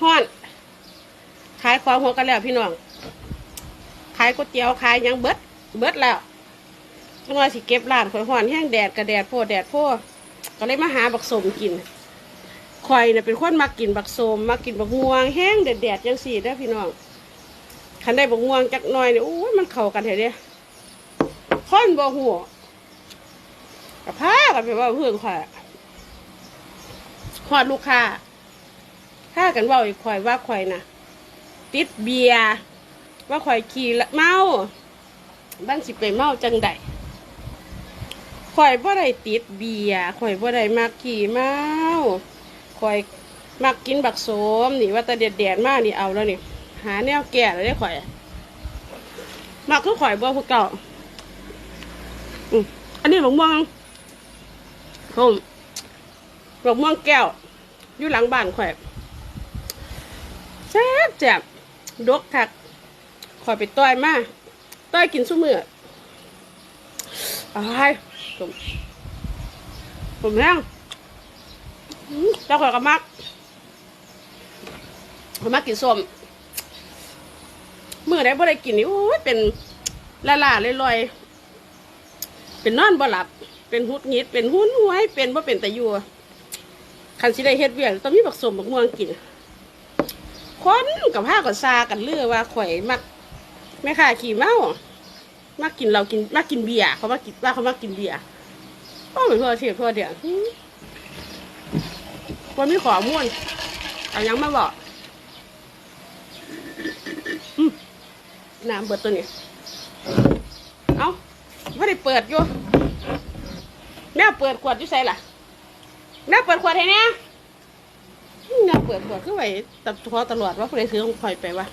ฮ้อนขายของหัวกันแล้วพี่น้องขายก๋วยเตี๋ยวขายยังเบิดเบิดแล้วจังว่าสิเก็บร้านข่อยฮ้อนแห้งแดดกระแดดโพดแดดโพดก็เลยมาหาบักสมกินข่อยเนี่ยเป็นคนมากินบักสมมากินบักม่วงแห้งแดดแดดๆจังสี่เด้พี่น้องคันได้บักม่วงจักหน่อยเนี่ยโอ้ยมันเข้ากันแท้เด้คนบ่หัวกับผ้ากันไปว่าเพื่อนข่อยอะฮอดลูกค้าากันว่าไอีกข่อยว่าข่อยนะติดเบียร์ว่าข่อยขี่ละเมาบ้านสิไปเมาจังใดข่อยบ่ได้ติดเบียร์ข่อยบ่ได้มักขี่เมาข่อยมักกินบักโสมนี่ว่าแต่เด็ดแดดมากนี่เอาแล้วนี่หาแนวแก่แล้วได้ข่อยมักคือข่อยบ่พวกเก่าะอันนี้บักม่วงผมบักม่วงแก้วอยู่หลังบ้านข่อย ซ่บแจ่บดกทักข่อยไปต้อยมาต้อยกินซุมืออ้ายผมผมแห้งแล้วข่อยก็มักข่อยมักกินส้มมือได้บ่ได้กินนี่โอ้ยเป็นละลาเลยลอยๆเป็นนอนบ่หลับ เป็นหุดหงิดเป็นหุ้นหวยเป็นบ่เป็นตะยัวคันสิได้เฮ็ดเวียกต้องมีบักสมบักม่วงกิน คนกับผ้ากับซากันเลือว่าข่อยมักแม่ค้าขี่เมามักกินเรากินมักกินเบียร์เขามักกินว่าเขามักกินเบียร์ก็เหมือนทั่วเทียบทั่วเดียววันมีขอม่วนเอายังมาบอกน้ำเบิดตัวนี้เอาไม่ได้เปิดอยู่แม่เปิดขวดอยู่ใส่ล่ะแม่เปิดขวดให้เนี่ย นี่เปิดขวดขึ้นไปตัดคอตลอดว่าผู้ใดซื้อของข่อยไปวะ